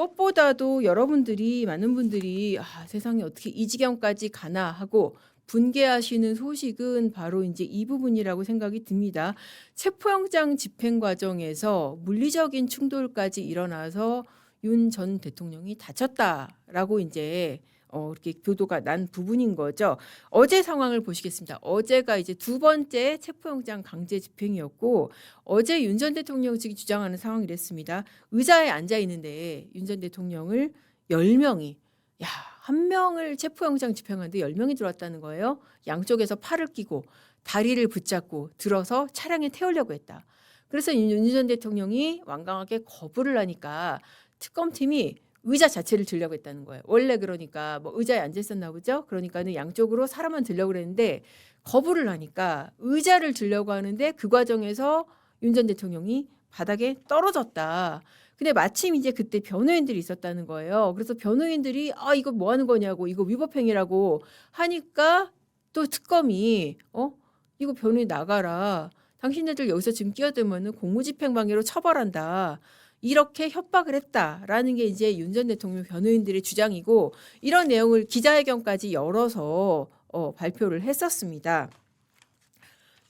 무엇보다도 여러분들이 많은 분들이 아, 세상에 어떻게 이 지경까지 가나 하고 분개하시는 소식은 바로 이제 이 부분이라고 생각이 듭니다. 체포영장 집행 과정에서 물리적인 충돌까지 일어나서 윤 전 대통령이 다쳤다라고 이제 어, 이렇게 교도가 난 부분인 거죠. 어제 상황을 보시겠습니다. 어제가 이제 두 번째 체포영장 강제 집행이었고 어제 윤 전 대통령 측이 주장하는 상황이 랬습니다. 의자에 앉아 있는데 윤 전 대통령을 10명이 야, 한 명을 체포영장 집행하는데 10명이 들어왔다는 거예요. 양쪽에서 팔을 끼고 다리를 붙잡고 들어서 차량에 태우려고 했다. 그래서 윤 전 대통령이 완강하게 거부를 하니까 특검팀이 의자 자체를 들려고 했다는 거예요. 원래 그러니까 뭐 의자에 앉아 있었나 보죠. 그러니까는 양쪽으로 사람만 들려고 그랬는데 거부를 하니까 의자를 들려고 하는데 그 과정에서 윤 전 대통령이 바닥에 떨어졌다. 근데 마침 이제 그때 변호인들이 있었다는 거예요. 그래서 변호인들이 아 이거 뭐 하는 거냐고 이거 위법행위라고 하니까 또 특검이 어 이거 변호인 나가라. 당신네들 여기서 지금 끼어들면은 공무집행방해로 처벌한다. 이렇게 협박을 했다라는 게 이제 윤 전 대통령 변호인들의 주장이고 이런 내용을 기자회견까지 열어서 어, 발표를 했었습니다.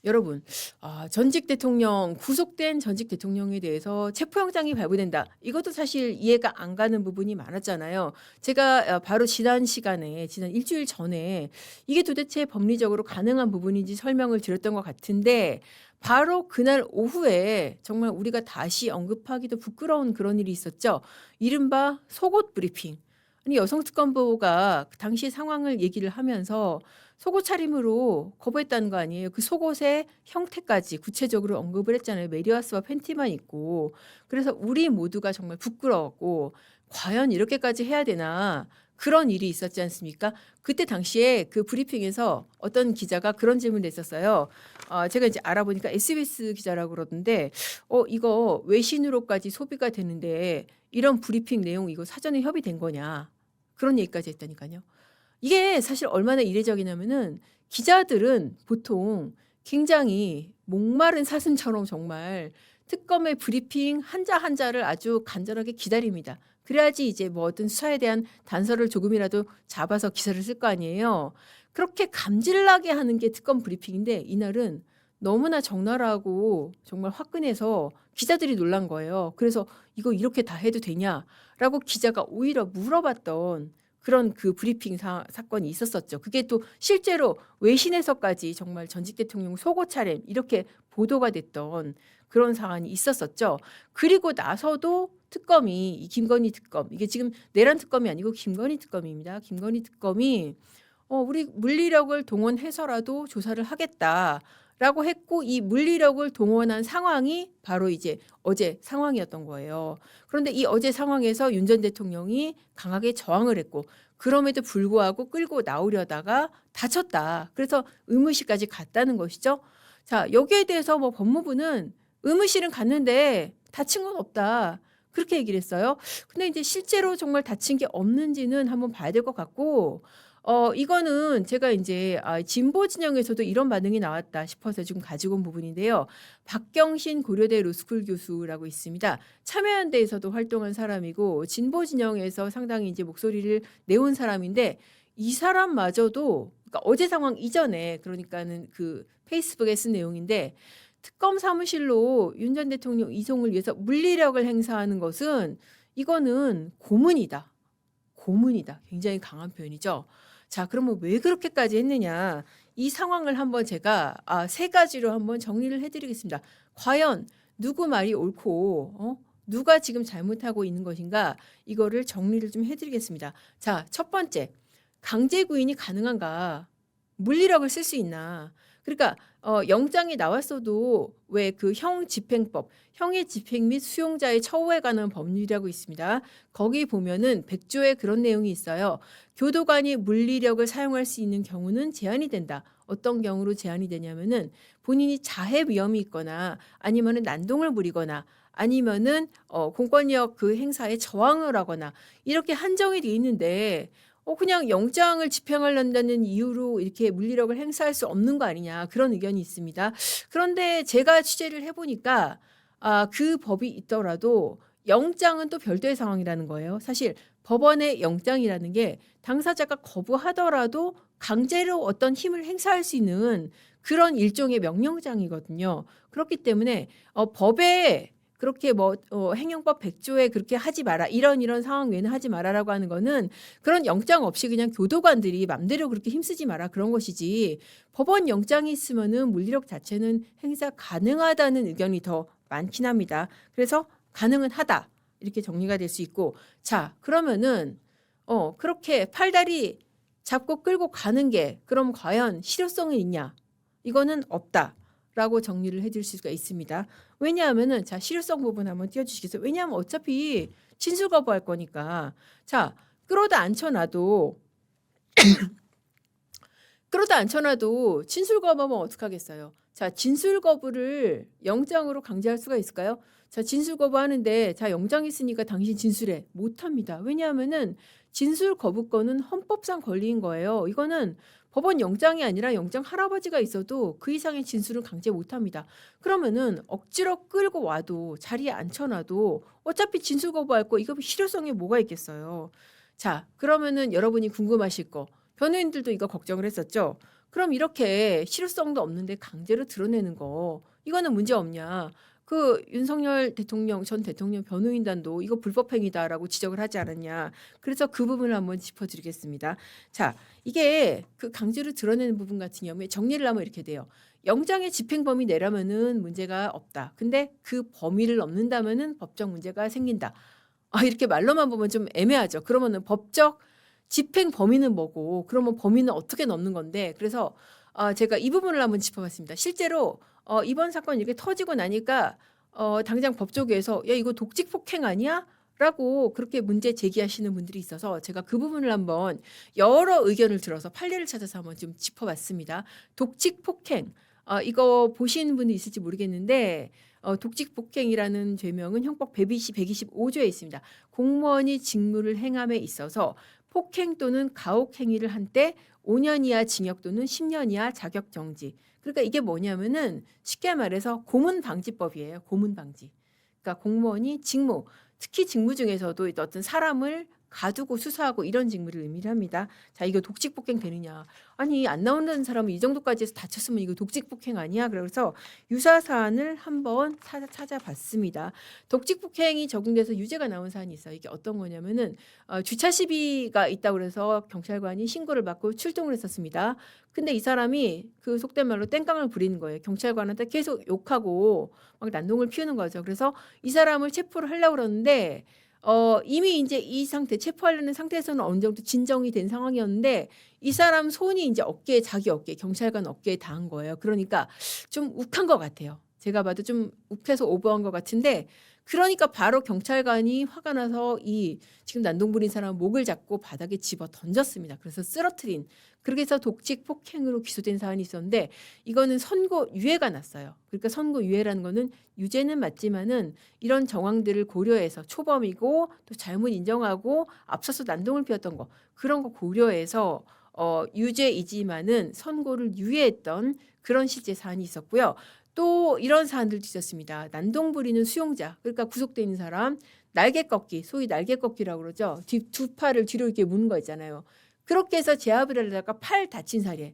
여러분, 아, 전직 대통령 구속된 전직 대통령에 대해서 체포영장이 발부된다. 이것도 사실 이해가 안 가는 부분이 많았잖아요. 제가 어, 바로 지난 시간에 지난 일주일 전에 이게 도대체 법리적으로 가능한 부분인지 설명을 드렸던 것 같은데 바로 그날 오후에 정말 우리가 다시 언급하기도 부끄러운 그런 일이 있었죠. 이른바 속옷 브리핑. 아니 여성특검보가 그 당시 상황을 얘기를 하면서 속옷 차림으로 거부했다는 거 아니에요. 그 속옷의 형태까지 구체적으로 언급을 했잖아요. 메리와스와 팬티만 입고. 그래서 우리 모두가 정말 부끄러웠고 과연 이렇게까지 해야 되나 그런 일이 있었지 않습니까? 그때 당시에 그 브리핑에서 어떤 기자가 그런 질문을 했었어요. 어, 제가 이제 알아보니까 SBS 기자라고 그러던데, 어, 이거 외신으로까지 소비가 되는데 이런 브리핑 내용 이거 사전에 협의된 거냐? 그런 얘기까지 했다니까요. 이게 사실 얼마나 이례적이냐면은 기자들은 보통 굉장히 목마른 사슴처럼 정말 특검의 브리핑 한자 한자를 아주 간절하게 기다립니다. 그래야지 이제 뭐 어떤 수사에 대한 단서를 조금이라도 잡아서 기사를 쓸 거 아니에요. 그렇게 감질나게 하는 게 특검 브리핑인데 이날은 너무나 적나라하고 정말 화끈해서 기자들이 놀란 거예요. 그래서 이거 이렇게 다 해도 되냐라고 기자가 오히려 물어봤던 그런 그 브리핑 사, 사건이 있었었죠. 그게 또 실제로 외신에서까지 정말 전직 대통령 속옷 차림 이렇게 보도가 됐던 그런 사안이 있었었죠. 그리고 나서도 특검이 이 김건희 특검 이게 지금 내란 특검이 아니고 김건희 특검입니다. 김건희 특검이 어 우리 물리력을 동원해서라도 조사를 하겠다 라고 했고 이 물리력을 동원한 상황이 바로 이제 어제 상황이었던 거예요. 그런데 이 어제 상황에서 윤 전 대통령이 강하게 저항을 했고 그럼에도 불구하고 끌고 나오려다가 다쳤다. 그래서 의무실까지 갔다는 것이죠. 자, 여기에 대해서 뭐 법무부는 의무실은 갔는데 다친 건 없다. 그렇게 얘기를 했어요. 근데 이제 실제로 정말 다친 게 없는지는 한번 봐야 될 것 같고, 어, 이거는 제가 이제 아, 진보 진영에서도 이런 반응이 나왔다 싶어서 지금 가지고 온 부분인데요. 박경신 고려대 로스쿨 교수라고 있습니다. 참여연대에서도 활동한 사람이고 진보 진영에서 상당히 이제 목소리를 내온 사람인데 이 사람마저도 그러니까 어제 상황 이전에 그러니까는 그 페이스북에 쓴 내용인데 특검 사무실로 윤 전 대통령 이송을 위해서 물리력을 행사하는 것은 이거는 고문이다. 고문이다. 굉장히 강한 표현이죠. 자, 그러면 왜 그렇게까지 했느냐? 이 상황을 한번 제가 아, 세 가지로 한번 정리를 해드리겠습니다. 과연 누구 말이 옳고 어? 누가 지금 잘못하고 있는 것인가? 이거를 정리를 좀 해드리겠습니다. 자, 첫 번째 강제 구인이 가능한가? 물리력을 쓸 수 있나? 그러니까 어, 영장이 나왔어도 왜 그 형 집행법, 형의 집행 및 수용자의 처우에 관한 법률이라고 있습니다. 거기 보면은 백조에 그런 내용이 있어요. 교도관이 물리력을 사용할 수 있는 경우는 제한이 된다. 어떤 경우로 제한이 되냐면은 본인이 자해 위험이 있거나 아니면은 난동을 부리거나 아니면은 어, 공권력 그 행사에 저항을 하거나 이렇게 한정이 돼 있는데 어, 그냥 영장을 집행하려는 이유로 이렇게 물리력을 행사할 수 없는 거 아니냐 그런 의견이 있습니다. 그런데 제가 취재를 해보니까 아, 그 법이 있더라도 영장은 또 별도의 상황이라는 거예요. 사실 법원의 영장이라는 게 당사자가 거부하더라도 강제로 어떤 힘을 행사할 수 있는 그런 일종의 명령장이거든요. 그렇기 때문에 어, 법에 그렇게 뭐 어, 행영법 100조에 그렇게 하지 마라 이런 이런 상황 외에는 하지 마라라고 하는 거는 그런 영장 없이 그냥 교도관들이 맘대로 그렇게 힘쓰지 마라 그런 것이지. 법원 영장이 있으면은 물리력 자체는 행사 가능하다는 의견이 더 많긴 합니다. 그래서 가능은 하다 이렇게 정리가 될 수 있고. 자 그러면은 어 그렇게 팔다리 잡고 끌고 가는 게 그럼 과연 실효성이 있냐? 이거는 없다 라고 정리를 해줄 수가 있습니다. 왜냐하면은 자 실효성 부분 한번 띄워주시겠어요? 왜냐하면 어차피 진술 거부할 거니까 자 끌어다 앉혀놔도 끌어다 앉혀놔도 진술 거부하면 어떡하겠어요? 자 진술 거부를 영장으로 강제할 수가 있을까요? 자 진술 거부하는데 자 영장 있으니까 당신 진술해 못합니다. 왜냐하면은 진술 거부권은 헌법상 권리인 거예요. 이거는 법원 영장이 아니라 영장 할아버지가 있어도 그 이상의 진술은 강제 못합니다. 그러면은 억지로 끌고 와도 자리에 앉혀놔도 어차피 진술 거부할 거 이거 실효성에 뭐가 있겠어요. 자 그러면은 여러분이 궁금하실 거 변호인들도 이거 걱정을 했었죠. 그럼 이렇게 실효성도 없는데 강제로 드러내는 거 이거는 문제 없냐? 그 윤석열 대통령 전 대통령 변호인단도 이거 불법행위다라고 지적을 하지 않았냐. 그래서 그 부분을 한번 짚어드리겠습니다. 자, 이게 그 강제로 드러내는 부분 같은 경우에 정리를 하면 이렇게 돼요. 영장의 집행 범위 내라면은 문제가 없다. 근데 그 범위를 넘는다면은 법적 문제가 생긴다. 아, 이렇게 말로만 보면 좀 애매하죠. 그러면은 법적 집행 범위는 뭐고, 그러면 범위는 어떻게 넘는 건데, 그래서 아, 제가 이 부분을 한번 짚어봤습니다. 실제로 어, 이번 사건 이렇게 터지고 나니까 어, 당장 법조계에서 야 이거 독직 폭행 아니야? 라고 그렇게 문제 제기하시는 분들이 있어서 제가 그 부분을 한번 여러 의견을 들어서 판례를 찾아서 한번 좀 짚어봤습니다. 독직 폭행 어, 이거 보시는 분이 있을지 모르겠는데 어, 독직 폭행이라는 죄명은 형법 120, 125조에 있습니다. 공무원이 직무를 행함에 있어서 폭행 또는 가혹 행위를 한 때 5년 이하 징역 또는 10년 이하 자격 정지. 그러니까 이게 뭐냐면은 쉽게 말해서 고문 방지법이에요. 고문 방지. 그러니까 공무원이 직무, 특히 직무 중에서도 어떤 사람을 가두고 수사하고 이런 직무를 의미를 합니다. 자, 이거 독직 폭행 되느냐? 아니, 안 나온다는 사람은 이 정도까지 해서 다쳤으면 이거 독직 폭행 아니야? 그래서 유사 사안을 한번 찾아, 찾아봤습니다. 독직 폭행이 적용돼서 유죄가 나온 사안이 있어요. 이게 어떤 거냐면은 어, 주차 시비가 있다고 그래서 경찰관이 신고를 받고 출동을 했었습니다. 근데 이 사람이 그 속된 말로 땡깡을 부리는 거예요. 경찰관한테 계속 욕하고 막 난동을 피우는 거죠. 그래서 이 사람을 체포를 하려고 그러는데 어, 이미 이제 이 상태, 체포하려는 상태에서는 어느 정도 진정이 된 상황이었는데 이 사람 손이 이제 어깨에, 자기 어깨, 경찰관 어깨에 닿은 거예요. 그러니까 좀 욱한 것 같아요. 제가 봐도 좀 욱해서 오버한 것 같은데 그러니까 바로 경찰관이 화가 나서 이 지금 난동 부린 사람 목을 잡고 바닥에 집어 던졌습니다. 그래서 쓰러트린 그렇게 해서 독직 폭행으로 기소된 사안이 있었는데 이거는 선고 유예가 났어요. 그러니까 선고 유예라는 거는 유죄는 맞지만은 이런 정황들을 고려해서 초범이고 또 잘못 인정하고 앞서서 난동을 피웠던 거 그런 거 고려해서 어 유죄이지만은 선고를 유예했던 그런 실제 사안이 있었고요. 또 이런 사안들도 있었습니다. 난동 부리는 수용자, 그러니까 구속돼 있는 사람, 날개 꺾기, 소위 날개 꺾기라고 그러죠. 뒤, 두 팔을 뒤로 이렇게 무는 거 있잖아요. 그렇게 해서 제압을 하려다가 팔 다친 사례.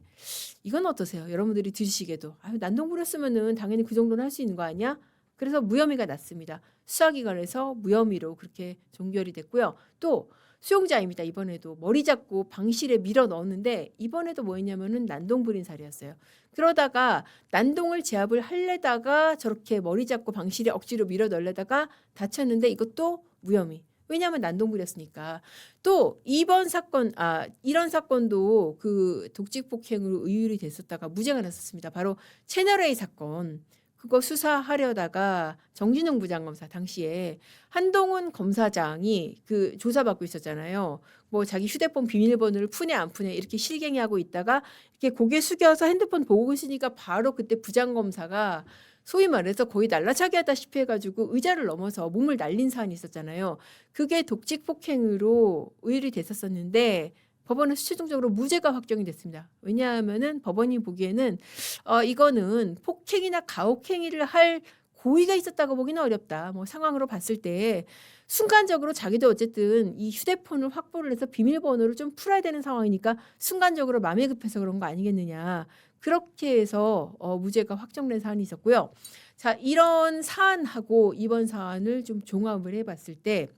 이건 어떠세요? 여러분들이 들으시기에도 아유, 난동 부렸으면은 당연히 그 정도는 할 수 있는 거 아니야? 그래서 무혐의가 났습니다. 수사기관에서 무혐의로 그렇게 종결이 됐고요. 또 수용자입니다. 이번에도 머리 잡고 방실에 밀어 넣었는데 이번에도 뭐였냐면은 난동 부린 사례였어요. 그러다가 난동을 제압을 할래다가 저렇게 머리 잡고 방실에 억지로 밀어 넣으려다가 다쳤는데 이것도 무혐의. 왜냐하면 난동 부렸으니까. 또 이번 사건 아 이런 사건도 그 독직 폭행으로 의율이 됐었다가 무죄가 났었습니다. 바로 채널 A 사건. 그거 수사하려다가 정진웅 부장검사 당시에 한동훈 검사장이 그 조사받고 있었잖아요. 뭐 자기 휴대폰 비밀번호를 푸네 안 푸네 이렇게 실갱이하고 있다가 이렇게 고개 숙여서 핸드폰 보고 있으니까 바로 그때 부장검사가 소위 말해서 거의 날라차기 하다시피 해가지고 의자를 넘어서 몸을 날린 사안이 있었잖아요. 그게 독직 폭행으로 의율이 됐었었는데 법원은 최종적으로 무죄가 확정이 됐습니다. 왜냐하면은 법원이 보기에는 어 이거는 폭행이나 가혹행위를 할 고의가 있었다고 보기는 어렵다. 뭐 상황으로 봤을 때 순간적으로 자기도 어쨌든 이 휴대폰을 확보를 해서 비밀번호를 좀 풀어야 되는 상황이니까 순간적으로 마음이 급해서 그런 거 아니겠느냐. 그렇게 해서 어, 무죄가 확정된 사안이 있었고요. 자, 이런 사안하고 이번 사안을 좀 종합을 해봤을 때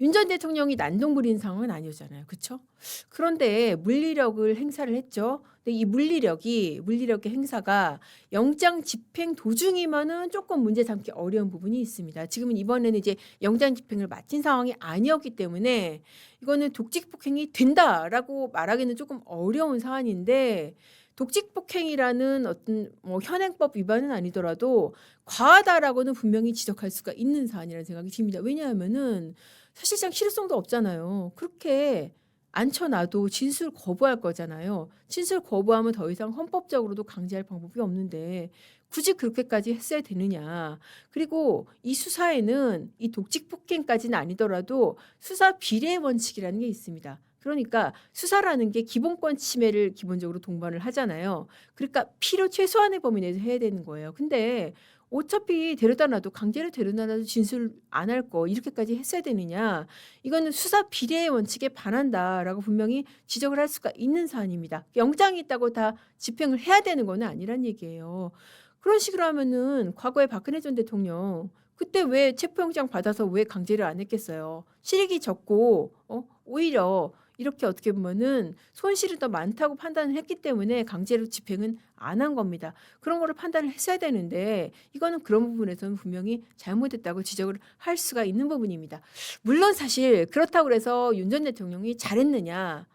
윤 전 대통령이 난동 부린 상황은 아니었잖아요. 그렇죠? 그런데 물리력을 행사를 했죠. 근데 이 물리력이 물리력의 행사가 영장 집행 도중이면은 조금 문제 삼기 어려운 부분이 있습니다. 지금은 이번에는 이제 영장 집행을 마친 상황이 아니었기 때문에 이거는 독직 폭행이 된다라고 말하기는 조금 어려운 사안인데 독직 폭행이라는 어떤 뭐 현행법 위반은 아니더라도 과하다라고는 분명히 지적할 수가 있는 사안이라는 생각이 듭니다. 왜냐하면은 사실상 실효성도 없잖아요. 그렇게 앉혀놔도 진술 거부할 거잖아요. 진술 거부하면 더 이상 헌법적으로도 강제할 방법이 없는데 굳이 그렇게까지 했어야 되느냐. 그리고 이 수사에는 이 독직 폭행까지는 아니더라도 수사 비례 원칙이라는 게 있습니다. 그러니까 수사라는 게 기본권 침해를 기본적으로 동반을 하잖아요. 그러니까 필요 최소한의 범위 내에서 해야 되는 거예요. 근데 어차피 데려다 놔도 강제로 데려다 놔도 진술 안 할 거 이렇게까지 했어야 되느냐? 이거는 수사 비례의 원칙에 반한다라고 분명히 지적을 할 수가 있는 사안입니다. 영장이 있다고 다 집행을 해야 되는 건 아니란 얘기예요. 그런 식으로 하면은 과거에 박근혜 전 대통령 그때 왜 체포영장 받아서 왜 강제를 안 했겠어요? 실익이 적고 어 오히려 이렇게 어떻게 보면은 손실이 더 많다고 판단을 했기 때문에 강제로 집행은 안 한 겁니다. 그런 거를 판단을 했어야 되는데 이거는 그런 부분에서는 분명히 잘못했다고 지적을 할 수가 있는 부분입니다. 물론 사실 그렇다고 해서 윤 전 대통령이 잘했느냐?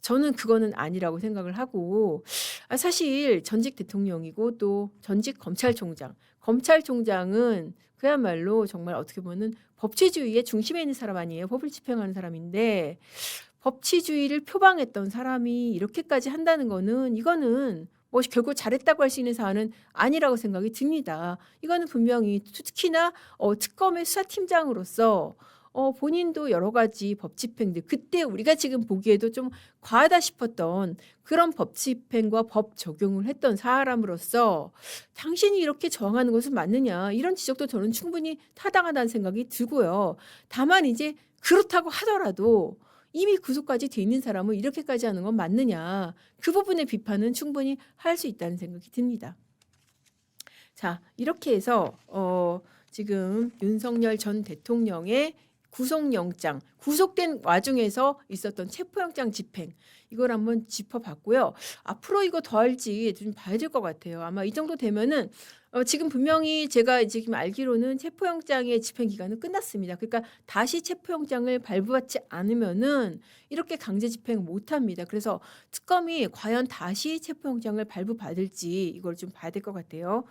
저는 그거는 아니라고 생각을 하고 아, 사실 전직 대통령이고 또 전직 검찰총장, 검찰총장은 그야말로 정말 어떻게 보면 법치주의의 중심에 있는 사람 아니에요. 법을 집행하는 사람인데 법치주의를 표방했던 사람이 이렇게까지 한다는 거는 이거는 뭐 결국 잘했다고 할 수 있는 사안은 아니라고 생각이 듭니다. 이거는 분명히 특히나 어, 특검의 수사팀장으로서 어, 본인도 여러 가지 법 집행들 그때 우리가 지금 보기에도 좀 과하다 싶었던 그런 법 집행과 법 적용을 했던 사람으로서 당신이 이렇게 저항하는 것은 맞느냐 이런 지적도 저는 충분히 타당하다는 생각이 들고요. 다만 이제 그렇다고 하더라도 이미 구속까지 돼 있는 사람을 이렇게까지 하는 건 맞느냐 그 부분의 비판은 충분히 할 수 있다는 생각이 듭니다. 자 이렇게 해서 어, 지금 윤석열 전 대통령의 구속영장 구속된 와중에서 있었던 체포영장 집행 이걸 한번 짚어봤고요. 앞으로 이거 더 할지 좀 봐야 될 것 같아요. 아마 이 정도 되면은 어, 지금 분명히 제가 지금 알기로는 체포영장의 집행 기간은 끝났습니다. 그러니까 다시 체포영장을 발부받지 않으면은 이렇게 강제 집행 못합니다. 그래서 특검이 과연 다시 체포영장을 발부받을지 이걸 좀 봐야 될 것 같아요.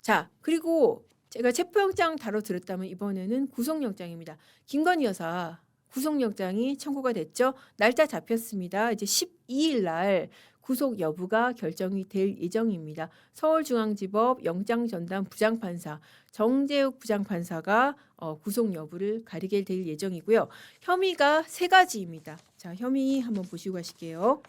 자 그리고 제가 체포영장 다뤄드렸다면 이번에는 구속영장입니다. 김건희 여사 구속영장이 청구가 됐죠. 날짜 잡혔습니다. 이제 12일 날 구속 여부가 결정이 될 예정입니다. 서울중앙지법 영장전담 부장판사 정재욱 부장판사가 어, 구속 여부를 가리게 될 예정이고요. 혐의가 세 가지입니다. 자, 혐의 한번 보시고 가실게요.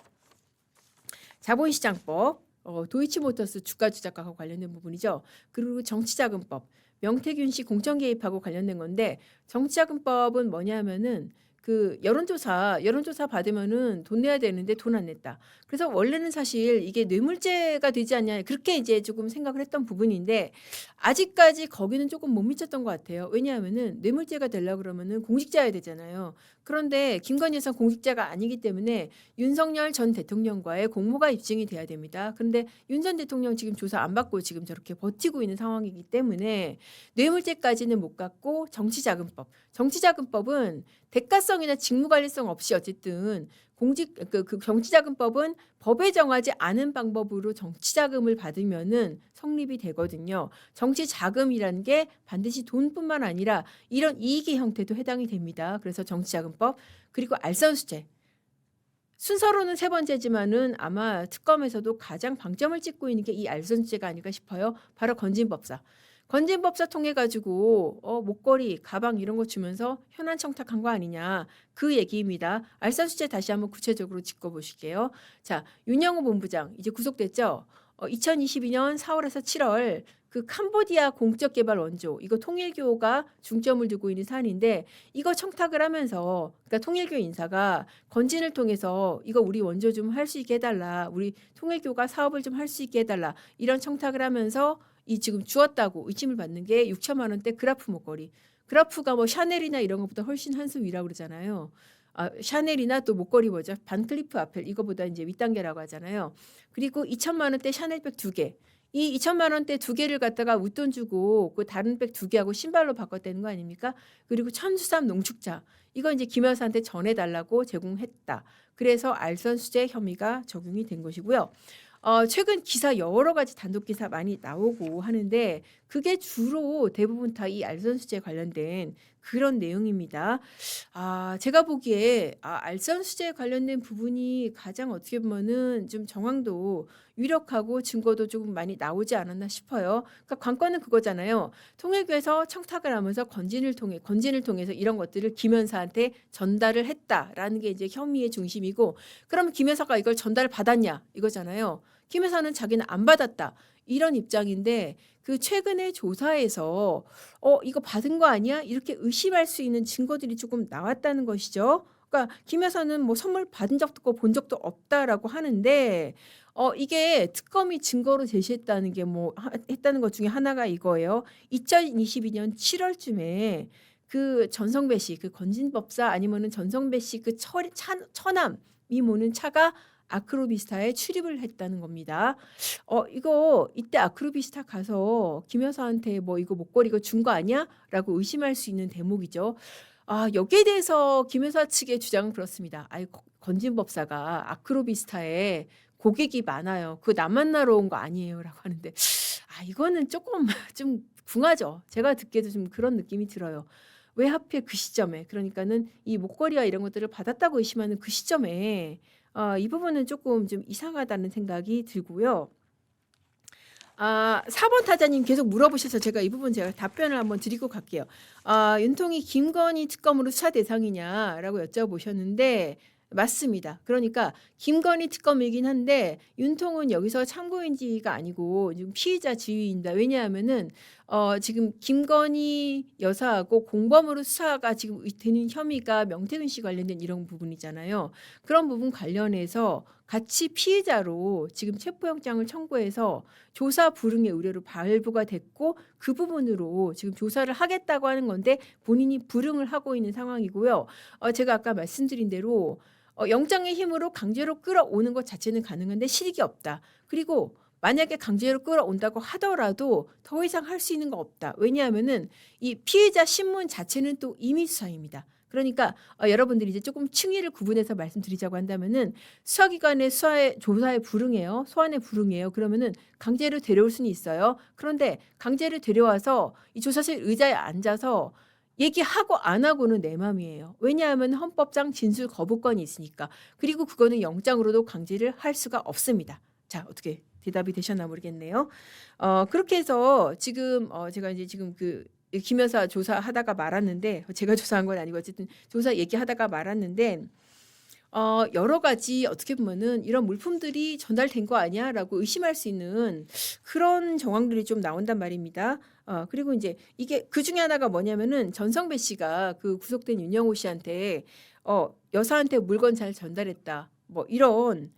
자본시장법, 어, 도이치모터스 주가 조작과 관련된 부분이죠. 그리고 정치자금법, 명태균 씨 공천 개입하고 관련된 건데 정치자금법은 뭐냐면은 그 여론조사 여론조사 받으면은 돈 내야 되는데 돈 안 냈다. 그래서 원래는 사실 이게 뇌물죄가 되지 않냐 그렇게 이제 조금 생각을 했던 부분인데 아직까지 거기는 조금 못 미쳤던 것 같아요. 왜냐하면은 뇌물죄가 되려 그러면은 공직자여야 되잖아요. 그런데 김건희 여사 공직자가 아니기 때문에 윤석열 전 대통령과의 공모가 입증이 돼야 됩니다. 그런데 윤 전 대통령 지금 조사 안 받고 지금 저렇게 버티고 있는 상황이기 때문에 뇌물죄까지는 못 갔고 정치자금법 정치자금법은 대가성이나 직무관리성 없이 어쨌든 공직 그, 그 정치자금법은 법에 정하지 않은 방법으로 정치자금을 받으면은 성립이 되거든요. 정치 자금이라는 게 반드시 돈뿐만 아니라 이런 이익의 형태도 해당이 됩니다. 그래서 정치자금법 그리고 알선수재 순서로는 세 번째지만은 아마 특검에서도 가장 방점을 찍고 있는 게 이 알선수재가 아닐까 싶어요. 바로 건진법사. 건진법사 통해 가지고 어, 목걸이, 가방 이런 거 주면서 현안 청탁한 거 아니냐 그 얘기입니다. 알선수재 다시 한번 구체적으로 짚고 보실게요. 자, 윤영호 본부장 이제 구속됐죠. 어, 2022년 4월에서 7월 그 캄보디아 공적 개발 원조 이거 통일교가 중점을 두고 있는 사안인데 이거 청탁을 하면서 그러니까 통일교 인사가 건진을 통해서 이거 우리 원조 좀 할 수 있게 해달라 우리 통일교가 사업을 좀 할 수 있게 해달라 이런 청탁을 하면서 이 지금 주었다고 의심을 받는 게 6천만 원대 그라프 목걸이 그라프가 뭐 샤넬이나 이런 것보다 훨씬 한 수 위라고 그러잖아요. 아, 샤넬이나 또 목걸이 뭐죠? 반클리프 아펠 이거보다 이제 윗단계라고 하잖아요. 그리고 2천만 원대 샤넬백 두 개. 이 2천만 원대 두 개를 갖다가 웃돈 주고 그 다른 백 두 개하고 신발로 바꿨다는 거 아닙니까? 그리고 천수삼 농축자 이거 이제 김 여사한테 전해달라고 제공했다. 그래서 알선 수재 혐의가 적용이 된 것이고요. 어, 최근 기사 여러 가지 단독 기사 많이 나오고 하는데 그게 주로 대부분 다 이 알선 수재 관련된 그런 내용입니다. 아, 제가 보기에 아, 알선 수재 관련된 부분이 가장 어떻게 보면은 좀 정황도 유력하고 증거도 조금 많이 나오지 않았나 싶어요. 그러니까 관건은 그거잖아요. 통일교에서 청탁을 하면서 건진을 통해 건진을 통해서 이런 것들을 김현사한테 전달을 했다라는 게 이제 혐의의 중심이고 그럼 김현사가 이걸 전달 받았냐 이거잖아요. 김현사는 자기는 안 받았다. 이런 입장인데 그 최근에 조사에서 어 이거 받은 거 아니야? 이렇게 의심할 수 있는 증거들이 조금 나왔다는 것이죠. 그러니까 김 여사는 뭐 선물 받은 적도 없고 본 적도 없다라고 하는데 어 이게 특검이 증거로 제시했다는 게 뭐 했다는 것 중에 하나가 이거예요. 2022년 7월쯤에 그 전성배 씨, 그 건진법사 아니면은 전성배 씨 그 처남 이 모는 차가 아크로비스타에 출입을 했다는 겁니다. 어 이거 이때 아크로비스타 가서 김 여사한테 뭐 이거 목걸이 이거 준 거 아니야?라고 의심할 수 있는 대목이죠. 아 여기에 대해서 김 여사 측의 주장은 그렇습니다. 아이 건진법사가 아크로비스타에 고객이 많아요. 그 남 만나러 온 거 아니에요라고 하는데 아 이거는 조금 좀 궁하죠. 제가 듣기에도 좀 그런 느낌이 들어요. 왜 하필 그 시점에 그러니까는 이 목걸이와 이런 것들을 받았다고 의심하는 그 시점에 어, 이 부분은 조금 좀 이상하다는 생각이 들고요. 아, 4번 타자님 계속 물어보셔서 제가 이 부분 제가 답변을 한번 드리고 갈게요. 아, 윤통이 김건희 특검으로 수사 대상이냐라고 여쭤보셨는데 맞습니다. 그러니까 김건희 특검이긴 한데 윤통은 여기서 참고인지가 아니고 지금 피의자 지위입니다. 왜냐하면은 어 지금 김건희 여사하고 공범으로 수사가 지금 되는 혐의가 명태균 씨 관련된 이런 부분이잖아요. 그런 부분 관련해서 같이 피의자로 지금 체포영장을 청구해서 조사 불응의 의뢰로 발부가 됐고 그 부분으로 지금 조사를 하겠다고 하는 건데 본인이 불응을 하고 있는 상황이고요. 어 제가 아까 말씀드린 대로 어, 영장의 힘으로 강제로 끌어오는 것 자체는 가능한데 실익이 없다. 그리고 만약에 강제로 끌어온다고 하더라도 더 이상 할 수 있는 거 없다. 왜냐하면은 이 피해자 신문 자체는 또 임의 수사입니다. 그러니까 어, 여러분들이 이제 조금 층위를 구분해서 말씀드리자고 한다면은 수사기관의 수사에 조사에 불응해요. 소환에 불응해요. 그러면은 강제로 데려올 수는 있어요. 그런데 강제로 데려와서 이 조사실 의자에 앉아서 얘기하고 안 하고는 내 맘이에요. 왜냐하면 헌법상 진술 거부권이 있으니까. 그리고 그거는 영장으로도 강제를 할 수가 없습니다. 자, 어떻게 대답이 되셨나 모르겠네요. 어, 그렇게 해서 지금 어, 제가 이제 지금 그 김여사 조사하다가 말았는데 제가 조사한 건 아니고 어쨌든 조사 얘기하다가 말았는데 어, 여러 가지 어떻게 보면은 이런 물품들이 전달된 거 아니야 라고 의심할 수 있는 그런 정황들이 좀 나온단 말입니다. 어, 그리고 이제 이게 그 중에 하나가 뭐냐면은 전성배 씨가 그 구속된 윤영호 씨한테 어, 여사한테 물건 잘 전달했다. 뭐 이런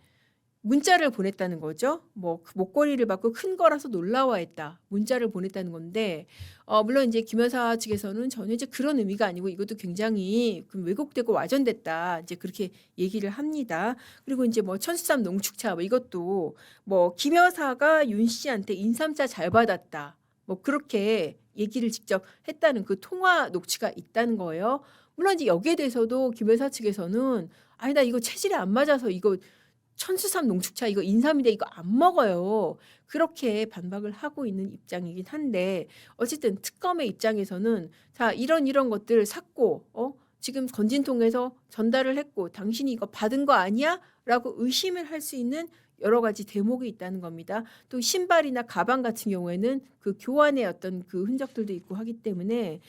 문자를 보냈다는 거죠. 뭐그 목걸이를 받고 큰 거라서 놀라워했다. 문자를 보냈다는 건데 어, 물론 이제 김 여사 측에서는 전혀 이제 그런 의미가 아니고 이것도 굉장히 그 왜곡되고 와전됐다. 이제 그렇게 얘기를 합니다. 그리고 이제 뭐 천수삼 농축차 뭐 이것도 뭐 김 여사가 윤 씨한테 인삼차 잘 받았다. 뭐 그렇게 얘기를 직접 했다는 그 통화 녹취가 있다는 거예요. 물론 이제 여기에 대해서도 김 여사 측에서는 아니 나 이거 체질에 안 맞아서 이거 천수삼 농축차 이거 인삼인데 이거 안 먹어요. 그렇게 반박을 하고 있는 입장이긴 한데 어쨌든 특검의 입장에서는 자 이런 이런 것들 샀고 어 지금 건진통에서 전달을 했고 당신이 이거 받은 거 아니야? 라고 의심을 할 수 있는 여러 가지 대목이 있다는 겁니다. 또 신발이나 가방 같은 경우에는 그 교환의 어떤 그 흔적들도 있고 하기 때문에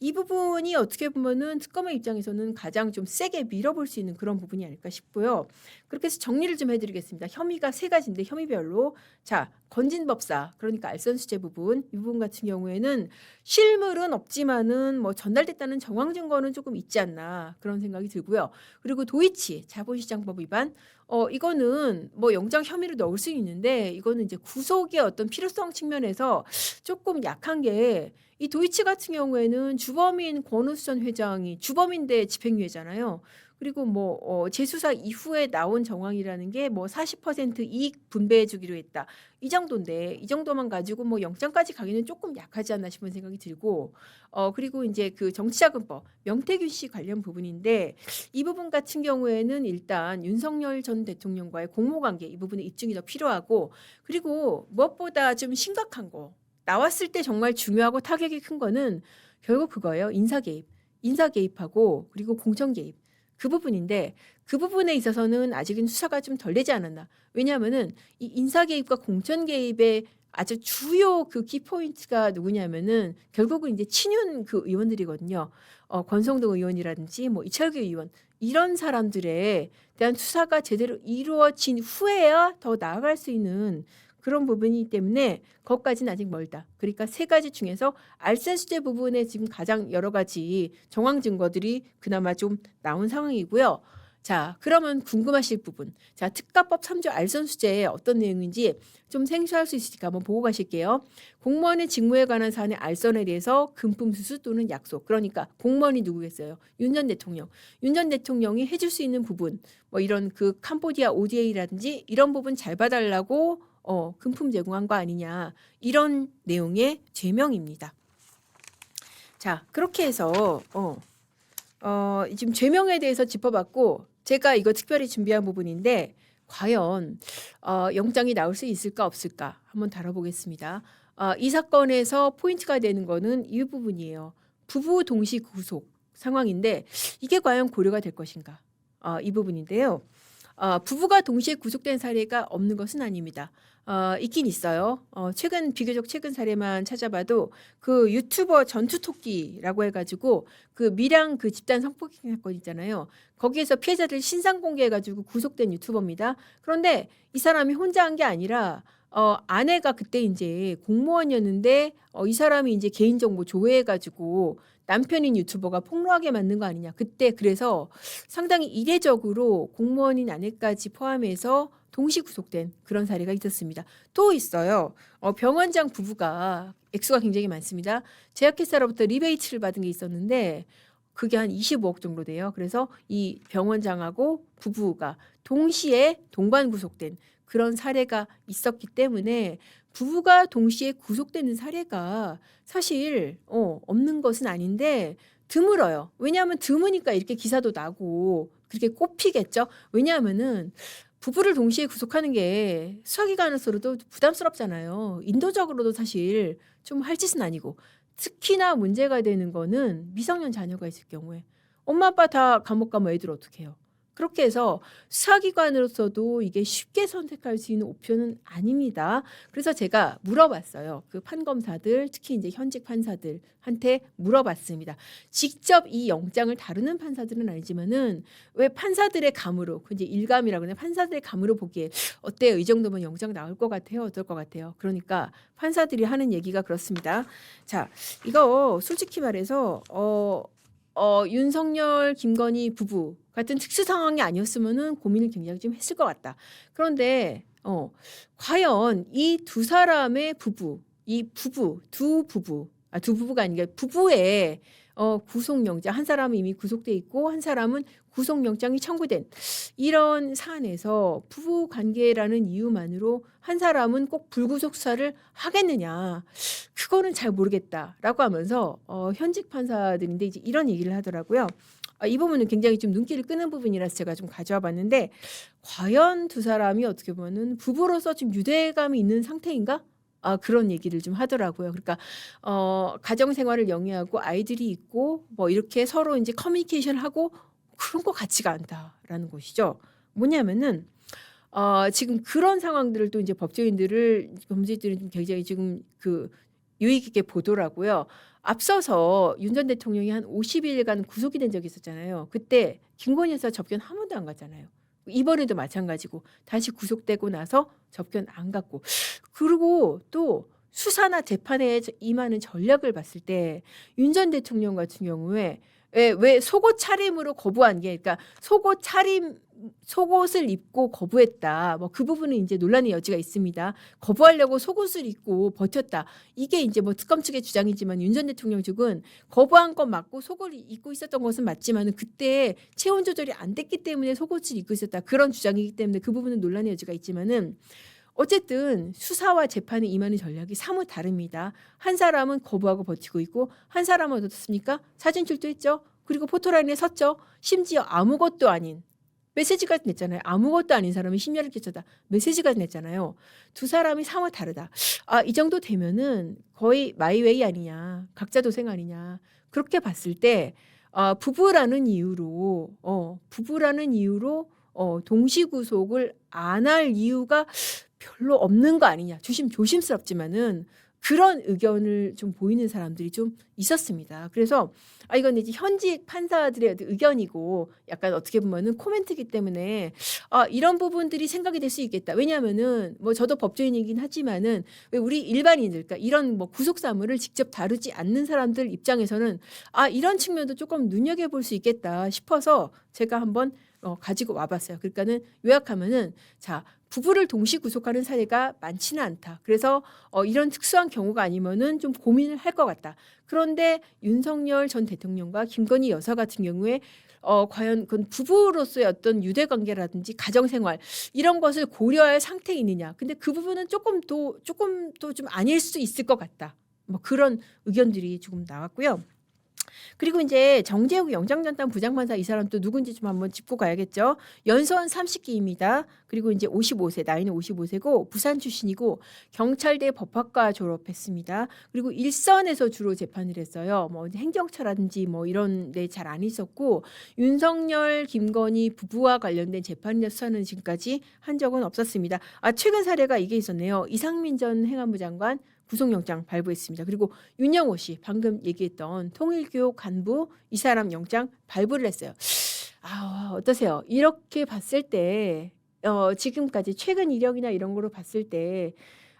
이 부분이 어떻게 보면은 특검의 입장에서는 가장 좀 세게 밀어볼 수 있는 그런 부분이 아닐까 싶고요. 그렇게 해서 정리를 좀 해드리겠습니다. 혐의가 세 가지인데 혐의별로 자 건진법사 그러니까 알선수재 부분 이 부분 같은 경우에는 실물은 없지만은 뭐 전달됐다는 정황 증거는 조금 있지 않나 그런 생각이 들고요. 그리고 도이치 자본시장법 위반 어 이거는 뭐 영장 혐의를 넣을 수 있는데 이거는 이제 구속의 어떤 필요성 측면에서 조금 약한 게 이 도이치 같은 경우에는 주범인 권우수 전 회장이 주범인데 집행유예잖아요. 그리고 뭐 어, 재수사 이후에 나온 정황이라는 게 뭐 40% 이익 분배해 주기로 했다. 이 정도인데 이 정도만 가지고 뭐 영장까지 가기는 조금 약하지 않나 싶은 생각이 들고 어 그리고 이제 그 정치자금법 명태균 씨 관련 부분인데 이 부분 같은 경우에는 일단 윤석열 전 대통령과의 공모관계 이 부분의 입증이 더 필요하고 그리고 무엇보다 좀 심각한 거. 나왔을 때 정말 중요하고 타격이 큰 거는 결국 그거예요. 인사 개입. 인사 개입하고 그리고 공천 개입 그 부분인데 그 부분에 있어서는 아직은 수사가 좀 덜 되지 않았나. 왜냐하면은 이 인사 개입과 공천 개입의 아주 주요 그 키포인트가 누구냐면은 결국은 이제 친윤 그 의원들이거든요. 어, 권성동 의원이라든지 뭐 이철규 의원 이런 사람들에 대한 수사가 제대로 이루어진 후에야 더 나아갈 수 있는 그런 부분이기 때문에 거기까지는 아직 멀다. 그러니까 세 가지 중에서 알선 수재 부분에 지금 가장 여러 가지 정황 증거들이 그나마 좀 나온 상황이고요. 자, 그러면 궁금하실 부분. 자, 특가법 3조 알선 수재에 어떤 내용인지 좀 생소할 수 있으니까 한번 보고 가실게요. 공무원의 직무에 관한 사안의 알선에 대해서 금품 수수 또는 약속. 그러니까 공무원이 누구겠어요? 윤 전 대통령. 윤 전 대통령이 해줄 수 있는 부분, 뭐 이런 그 캄보디아 ODA라든지 이런 부분 잘 봐달라고 어, 금품 제공한 거 아니냐 이런 내용의 죄명입니다. 자 그렇게 해서 어, 어, 지금 죄명에 대해서 짚어봤고 제가 이거 특별히 준비한 부분인데 과연 어, 영장이 나올 수 있을까 없을까 한번 다뤄보겠습니다. 어, 이 사건에서 포인트가 되는 거는 이 부분이에요. 부부 동시 구속 상황인데 이게 과연 고려가 될 것인가 어, 이 부분인데요. 어, 부부가 동시에 구속된 사례가 없는 것은 아닙니다. 어, 있긴 있어요. 어, 최근 비교적 최근 사례만 찾아봐도 그 유튜버 전투토끼라고 해가지고 그 밀양 그 집단 성폭행 사건 있잖아요. 거기에서 피해자들 신상 공개해가지고 구속된 유튜버입니다. 그런데 이 사람이 혼자 한 게 아니라 어, 아내가 그때 이제 공무원이었는데 어, 이 사람이 이제 개인정보 조회해가지고 남편인 유튜버가 폭로하게 만든 거 아니냐. 그때 그래서 상당히 이례적으로 공무원인 아내까지 포함해서 동시 구속된 그런 사례가 있었습니다. 또 있어요. 어, 병원장 부부가 액수가 굉장히 많습니다. 제약회사로부터 리베이트를 받은 게 있었는데 그게 한 25억 정도 돼요. 그래서 이 병원장하고 부부가 동시에 동반 구속된 그런 사례가 있었기 때문에 부부가 동시에 구속되는 사례가 사실 어, 없는 것은 아닌데 드물어요. 왜냐하면 드무니까 이렇게 기사도 나고 그렇게 꼽히겠죠. 왜냐하면은 부부를 동시에 구속하는 게 수사기관으로서도 부담스럽잖아요. 인도적으로도 사실 좀 할 짓은 아니고 특히나 문제가 되는 거는 미성년 자녀가 있을 경우에 엄마 아빠 다 감옥 가면 애들 어떻게 해요? 그렇게 해서 수사기관으로서도 이게 쉽게 선택할 수 있는 옵션은 아닙니다. 그래서 제가 물어봤어요. 그 판검사들, 특히 이제 현직 판사들한테 물어봤습니다. 직접 이 영장을 다루는 판사들은 아니지만은 왜 판사들의 감으로, 그 이제 일감이라고 하는 판사들의 감으로 보기에 어때요? 이 정도면 영장 나올 것 같아요? 어떨 것 같아요? 그러니까 판사들이 하는 얘기가 그렇습니다. 자, 이거 솔직히 말해서 어, 어, 윤석열, 김건희 부부 같은 특수 상황이 아니었으면은 고민을 굉장히 좀 했을 것 같다. 그런데 어, 과연 이 두 사람의 부부, 이 부부, 두 부부, 아, 두 부부가 아니라 부부의 어, 구속영장 한 사람은 이미 구속돼 있고 한 사람은 구속영장이 청구된 이런 사안에서 부부 관계라는 이유만으로 한 사람은 꼭 불구속 수사를 하겠느냐 그거는 잘 모르겠다라고 하면서 어, 현직 판사들인데 이제 이런 얘기를 하더라고요. 아, 이 부분은 굉장히 좀 눈길을 끄는 부분이라서 제가 좀 가져와 봤는데 과연 두 사람이 어떻게 보면은 부부로서 좀 유대감이 있는 상태인가? 아, 그런 얘기를 좀 하더라고요. 그러니까 어, 가정 생활을 영위하고 아이들이 있고 뭐 이렇게 서로 이제 커뮤니케이션을 하고 그런 거 같지가 않다라는 것이죠. 뭐냐면은 어, 지금 그런 상황들을 또 이제 법조인들을 범죄들은 좀 굉장히 지금 그 유익 있게 보더라고요. 앞서서 윤 전 대통령이 한 50일간 구속이 된 적이 있었잖아요. 그때 김건희 여사 접견 한 번도 안 갔잖아요. 이번에도 마찬가지고 다시 구속되고 나서 접견 안 갔고. 그리고 또 수사나 재판에 임하는 전략을 봤을 때 윤 전 대통령 같은 경우에 왜, 왜 속옷 차림으로 거부한 게 그러니까 속옷 차림 속옷을 입고 거부했다. 뭐 그 부분은 이제 논란의 여지가 있습니다. 거부하려고 속옷을 입고 버텼다. 이게 이제 뭐 특검 측의 주장이지만 윤 전 대통령 측은 거부한 건 맞고 속옷을 입고 있었던 것은 맞지만은 그때 체온 조절이 안 됐기 때문에 속옷을 입고 있었다. 그런 주장이기 때문에 그 부분은 논란의 여지가 있지만은 어쨌든 수사와 재판에 임하는 전략이 사뭇 다릅니다. 한 사람은 거부하고 버티고 있고 한 사람은 어떻습니까? 사진 출두했죠. 그리고 포토라인에 섰죠. 심지어 아무것도 아닌 메시지까지 냈잖아요. 아무것도 아닌 사람이 심려를 끼쳤다. 메시지까지 냈잖아요. 두 사람이 사뭇 다르다. 아, 이 정도 되면은 거의 마이웨이 아니냐. 각자 도생 아니냐. 그렇게 봤을 때 아, 부부라는 이유로 어, 부부라는 이유로 어, 동시 구속을 안 할 이유가 별로 없는 거 아니냐. 조심 조심스럽지만은 그런 의견을 좀 보이는 사람들이 좀 있었습니다. 그래서 아 이건 이제 현직 판사들의 의견이고 약간 어떻게 보면은 코멘트이기 때문에 아 이런 부분들이 생각이 될 수 있겠다. 왜냐하면은 뭐 저도 법조인이긴 하지만은 왜 우리 일반인들 그러니까 이런 뭐 구속 사무를 직접 다루지 않는 사람들 입장에서는 아 이런 측면도 조금 눈여겨 볼 수 있겠다 싶어서 제가 한번 어, 가지고 와봤어요. 그러니까는 요약하면은 자 부부를 동시 구속하는 사례가 많지는 않다. 그래서 어, 이런 특수한 경우가 아니면은 좀 고민을 할 것 같다. 그런데 윤석열 전 대통령과 김건희 여사 같은 경우에 어, 과연 그건 부부로서의 어떤 유대 관계라든지 가정 생활 이런 것을 고려할 상태에 있느냐. 근데 그 부분은 조금 더 조금 더 좀 아닐 수 있을 것 같다. 뭐 그런 의견들이 조금 나왔고요. 그리고 이제 정재욱 영장전담 부장판사 이 사람 또 누군지 좀 한번 짚고 가야겠죠. 연수원 30기입니다. 그리고 이제 55세 나이는 55세고 부산 출신이고 경찰대 법학과 졸업했습니다. 그리고 일선에서 주로 재판을 했어요. 뭐 행정처라든지 뭐 이런 데 잘 안 있었고 윤석열 김건희 부부와 관련된 재판이나 수사는 지금까지 한 적은 없었습니다. 아 최근 사례가 이게 있었네요. 이상민 전 행안부 장관 구속영장 발부했습니다. 그리고 윤영호 씨 방금 얘기했던 통일교육 간부 이 사람 영장 발부를 했어요. 아 어떠세요? 이렇게 봤을 때 어, 지금까지 최근 이력이나 이런 거로 봤을 때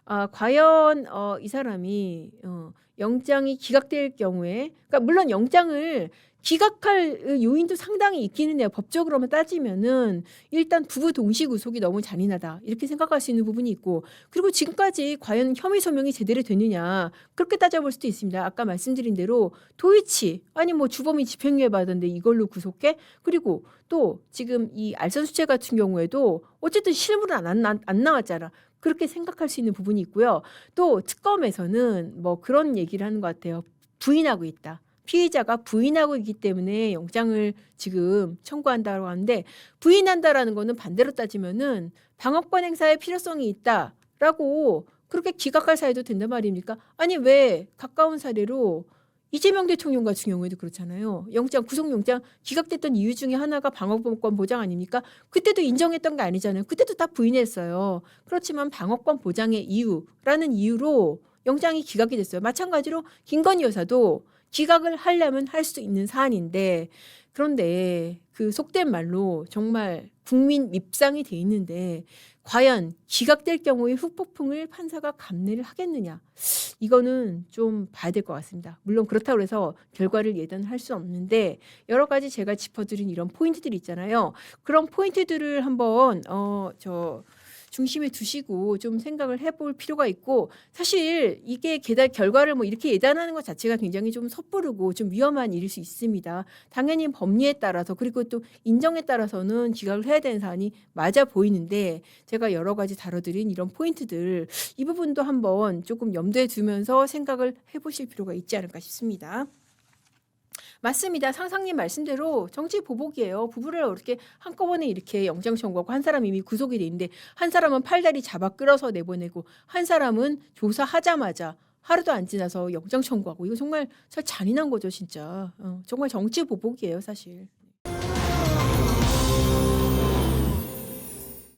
아, 과연 어, 이 사람이 어, 영장이 기각될 경우에 그러니까 물론 영장을 기각할 요인도 상당히 있기는 해요. 법적으로만 따지면은 일단 부부 동시 구속이 너무 잔인하다 이렇게 생각할 수 있는 부분이 있고 그리고 지금까지 과연 혐의 소명이 제대로 되느냐 그렇게 따져볼 수도 있습니다. 아까 말씀드린 대로 도이치 아니 뭐 주범이 집행유예 받았는데 이걸로 구속해 그리고 또 지금 이 알선 수재 같은 경우에도 어쨌든 실물은 안, 안, 안 나왔잖아. 그렇게 생각할 수 있는 부분이 있고요. 또 특검에서는 뭐 그런 얘기를 하는 것 같아요. 부인하고 있다. 피의자가 부인하고 있기 때문에 영장을 지금 청구한다고 하는데 부인한다라는 거는 반대로 따지면은 방어권 행사의 필요성이 있다라고 그렇게 기각할 사유도 된단 말입니까? 아니 왜 가까운 사례로 이재명 대통령 같은 경우에도 그렇잖아요. 영장 구속영장 기각됐던 이유 중에 하나가 방어권 보장 아닙니까? 그때도 인정했던 게 아니잖아요. 그때도 다 부인했어요. 그렇지만 방어권 보장의 이유라는 이유로 영장이 기각이 됐어요. 마찬가지로 김건희 여사도 기각을 하려면 할 수 있는 사안인데 그런데 그 속된 말로 정말 국민 밉상이 돼 있는데 과연 기각될 경우에 후폭풍을 판사가 감내를 하겠느냐 이거는 좀 봐야 될 것 같습니다. 물론 그렇다고 해서 결과를 예단할 수 없는데 여러 가지 제가 짚어드린 이런 포인트들이 있잖아요. 그런 포인트들을 한번 어저 중심에 두시고 좀 생각을 해볼 필요가 있고 사실 이게 계단 결과를 뭐 이렇게 예단하는 것 자체가 굉장히 좀 섣부르고 좀 위험한 일일 수 있습니다. 당연히 법리에 따라서 그리고 또 인정에 따라서는 기각을 해야 되는 사안이 맞아 보이는데 제가 여러 가지 다뤄드린 이런 포인트들 이 부분도 한번 조금 염두에 두면서 생각을 해보실 필요가 있지 않을까 싶습니다. 맞습니다. 상상님 말씀대로 정치 보복이에요. 부부를 어떻게 한꺼번에 이렇게 영장 청구하고 한 사람 이미 구속이 돼 있는데 한 사람은 팔다리 잡아 끌어서 내보내고 한 사람은 조사하자마자 하루도 안 지나서 영장 청구하고 이거 정말 참 잔인한 거죠, 진짜. 어, 정말 정치 보복이에요, 사실.